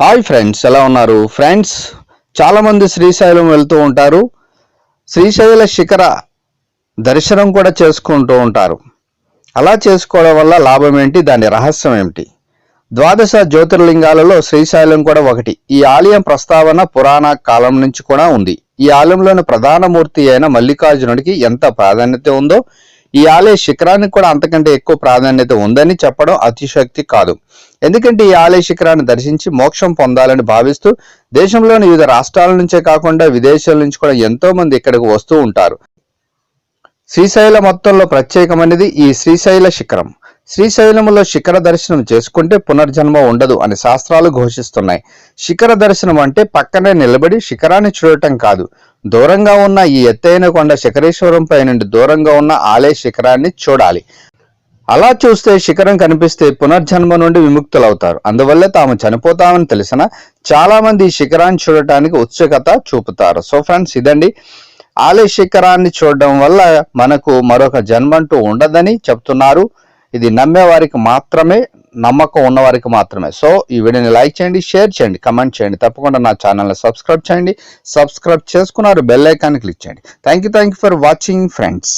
Hi friends ఎలా ఉన్నారు? Friends చాలామంది శ్రీశైలం వెళ్తూ ఉంటారు. శ్రీశైల శిఖర దర్శనం కూడా చేసుకుంటూ ఉంటారు. అలా చేసుకోవడం వల్ల లాభం ఏంటి? దాని రహస్యం ఏమిటి? ద్వాదశ జ్యోతిర్లింగాలలో శ్రీశైలం కూడా ఒకటి. ఈ ఆలయం ప్రస్తావన పురాణ కాలం నుంచి కూడా ఉంది. ఈ ఆలయంలోని ప్రధాన మూర్తి అయిన మల్లికార్జునుడికి ఎంత ప్రాధాన్యత ఉందో ఈ ఆలయ శిఖరానికి కూడా అంతకంటే ఎక్కువ ప్రాధాన్యత ఉందని చెప్పడం అతిశక్తి కాదు. ఎందుకంటే ఈ ఆలయ శిఖరాన్ని దర్శించి మోక్షం పొందాలని భావిస్తూ దేశంలోని వివిధ రాష్ట్రాల నుంచే కాకుండా విదేశాల నుంచి కూడా ఎంతో మంది ఇక్కడికి వస్తూ ఉంటారు. శ్రీశైల మొత్తంలో ప్రత్యేకమైనది ఈ శ్రీశైల శిఖరం. శ్రీశైలంలో శిఖర దర్శనం చేసుకుంటే పునర్జన్మ ఉండదు అని శాస్త్రాలు ఘోషిస్తున్నాయి. శిఖర దర్శనం అంటే పక్కనే నిలబడి శిఖరాన్ని చూడటం కాదు. దూరంగా ఉన్న ఈ ఎత్తైన కొండ శిఖరేశ్వరం పై నుండి దూరంగా ఉన్న ఆలయ శిఖరాన్ని చూడాలి. అలా చూస్తే శిఖరం కనిపిస్తే పునర్జన్మ నుండి విముక్తులవుతారు. అందువల్లే తాము చనిపోతామని తెలిసిన చాలా మంది ఈ శిఖరాన్ని చూడటానికి ఉత్సుకత చూపుతారు. సో ఫ్రెండ్స్ ఇదండి. ఆలయ శిఖరాన్ని చూడడం వల్ల మనకు మరొక జన్మంటూ ఉండదని చెప్తున్నారు. ఇది నమ్మేవారికి మాత్రమే నమ్మకం ఉన్నవారికి మాత్రమే. సో ఈ వీడియోని లైక్ చేయండి షేర్ చేయండి కమెంట్ చేయండి. తప్పకుండా నా ఛానల్ని సబ్స్క్రైబ్ చేయండి. సబ్స్క్రైబ్ చేసుకున్నారు బెల్ ఐకాన్ క్లిక్ చేయండి. Thank you thank you for watching friends.